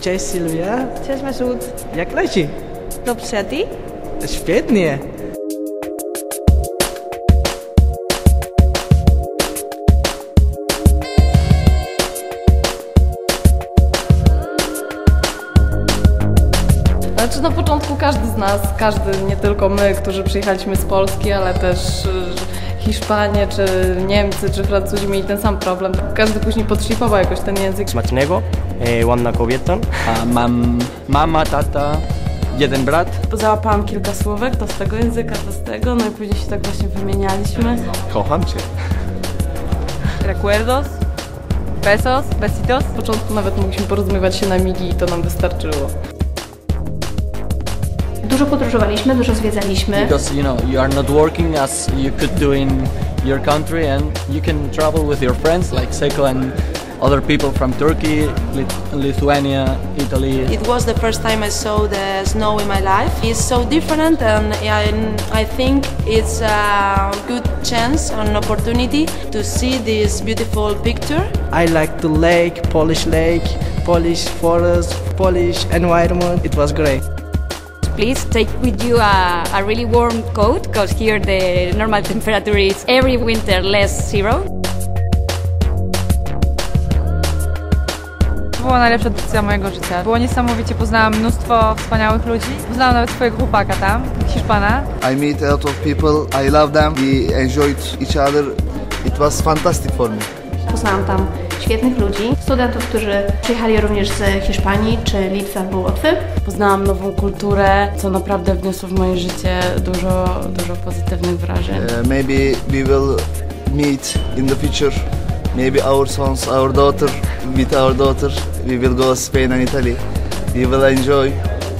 Cześć Sylwia, Cześć Masud. jak leci? Dobrze, a ty? Świetnie. Znaczy na początku każdy z nas, każdy, nie tylko my, którzy przyjechaliśmy z Polski, ale też y, Hiszpanie, czy Niemcy, czy Francuzi mieli ten sam problem. Każdy później podszlifował jakoś ten język. Smacznego, e, ładna kobieta. A mam mama, tata, jeden brat. Załapałam kilka słówek, to z tego języka, to z tego, no i później się tak właśnie wymienialiśmy. Kocham cię. Recuerdos. Besos. Besitos. W początku nawet mogliśmy porozumiewać się na migi i to nam wystarczyło. Dużo podróżowaliśmy, dużo zwiedzaliśmy. Because you know you are not working as you could do in your country, and you can travel with your friends like Seiko and other people from Turkey, Lithuania, Italy. It was the first time I saw the snow in my life. It's so different, and I, I think it's a good chance and opportunity to see this beautiful picture. I like the lake, Polish lake, Polish forest, Polish environment. It was great. Please take with you a, a really warm coat because here the normal temperature is every winter less zero. To była najlepsza decyzja mojego życia. Było niesamowicie, poznałam mnóstwo wspaniałych ludzi. Poznałam nawet swojego chłopaka tam, Hiszpana. I meet a lot of people. I love them. We enjoyed each other. It was fantastic for me. Poznałam tam świetnych ludzi, studentów, którzy przyjechali również z Hiszpanii czy Litwy albo Łotwy. Poznałam nową kulturę, co naprawdę wniosło w moje życie dużo, dużo pozytywnych wrażeń. Uh, maybe we will meet in the future. Maybe our sons, our daughter, with our daughter, we will go Spain and Italy. We will enjoy.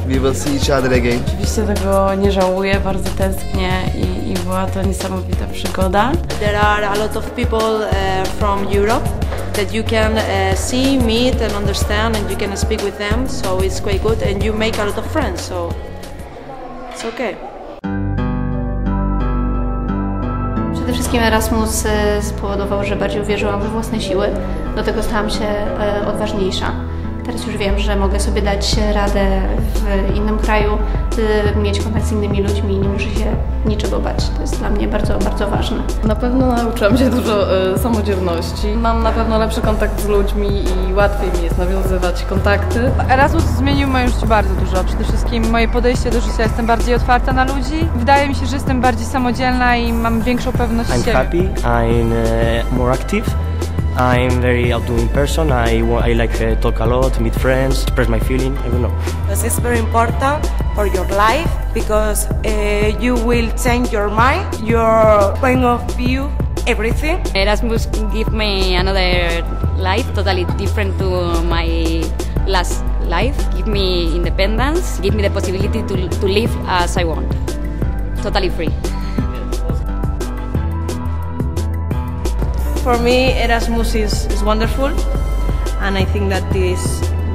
We will see each other again. Oczywiście tego nie żałuję, bardzo tęsknię i, i była to niesamowita przygoda. There are a lot of people uh, from Europe that you can uh, see, meet, and understand, and you can speak with them. So it's quite good, and you make a lot of friends. So it's okay. Przede wszystkim Erasmus e, spowodował, że bardziej uwierzyłam we własne siły. Do tego stałam się e, odważniejsza. Teraz już wiem, że mogę sobie dać radę w innym kraju, e, mieć kontakt z innymi ludźmi i nie muszę się niczego bać. To jest dla mnie bardzo, bardzo ważne. Na pewno nauczyłam się dużo e, samodzielności. Mam na pewno lepszy kontakt z ludźmi i łatwiej mi jest nawiązywać kontakty. Erasmus zmienił moje życie bardzo dużo. Przede wszystkim moje podejście do życia. Jestem bardziej otwarta na ludzi. Wydaje mi się, że jestem bardziej samodzielna i mam większą pewność I'm siebie. happy, I'm uh, more active, I'm very outgoing person, I, I like uh, talk a lot, meet friends, express my feeling, I don't know. Because it's very important for your life because uh, you will change your mind, your point of view, everything. Erasmus give me another life totally different to my last life. Give me independence, give me the possibility to, to live as I want. Totally free. For me, Erasmus is, is wonderful, and I think that this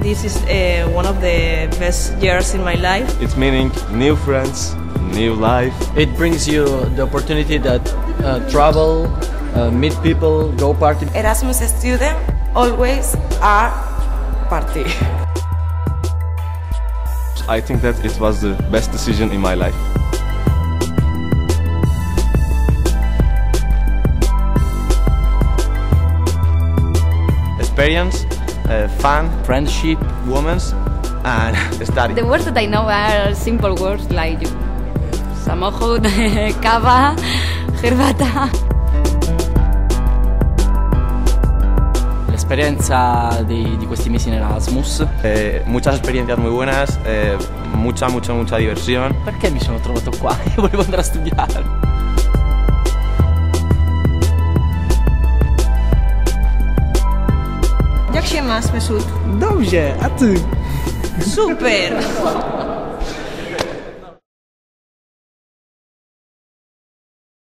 this is uh, one of the best years in my life. It's meaning new friends, new life. It brings you the opportunity that uh, travel, uh, meet people, go party. Erasmus student always are party. I think that it was the best decision in my life. Experience, uh, fun, Friendship. women's, and study. The words that I know are simple words like samochód, cava, herbata. L'esperienza di, di questi mesi in Erasmus. Eh, muchas experiencias muy buenas, eh, mucha, mucha, mucha diversión. Perché mi sono trovato qua? Io volevo andare a studiare. Jak się masz, Mesut? Dobrze, a ty? Super!